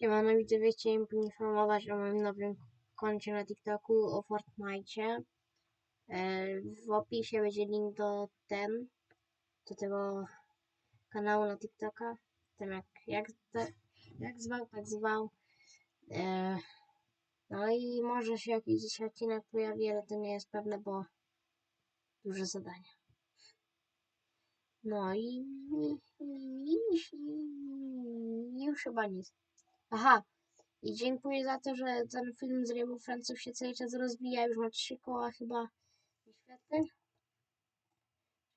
Siemano widzowie, chciałem poinformować o moim nowym koncie na TikToku, o Fortnite. E, W opisie będzie link do ten, do tego kanału na TikToka. Ten jak, jak, jak zwał, tak zwał. E, No i może się jakiś dzisiaj odcinek pojawi, ale to nie jest pewne, bo duże zadania. No i, i, i, i już chyba nic. Aha, i dziękuję za to, że ten film z Rainbow Friendsów się cały czas rozwija. Już ma trzy koła chyba wyświetleń.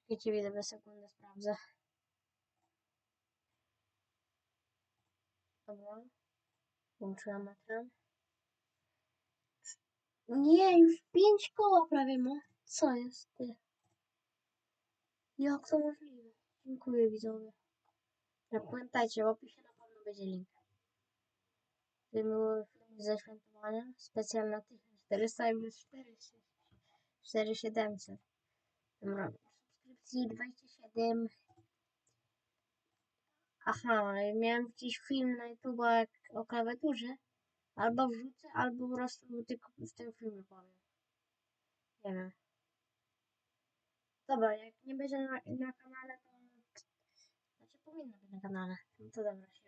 Czekajcie, widzę, sekundę sprawdzę. Dobra. Włączyłam ekran. Nie, już pięć koła prawie ma. Co jest ty? Jak to możliwe? Dziękuję widzowie. Jak pamiętajcie, w opisie na pewno będzie link. Film był film ze świętowania. Specjalna 1400 i plus 400. 4700. Dobra. Subskrypcji 27. Aha, miałem gdzieś film na YouTube o klawiaturze. Albo wrzucę, albo po prostu tylko w tym filmie powiem. Nie wiem. Dobra, jak nie będzie na, na kanale, to... Znaczy powinno być na kanale. No to dobra, się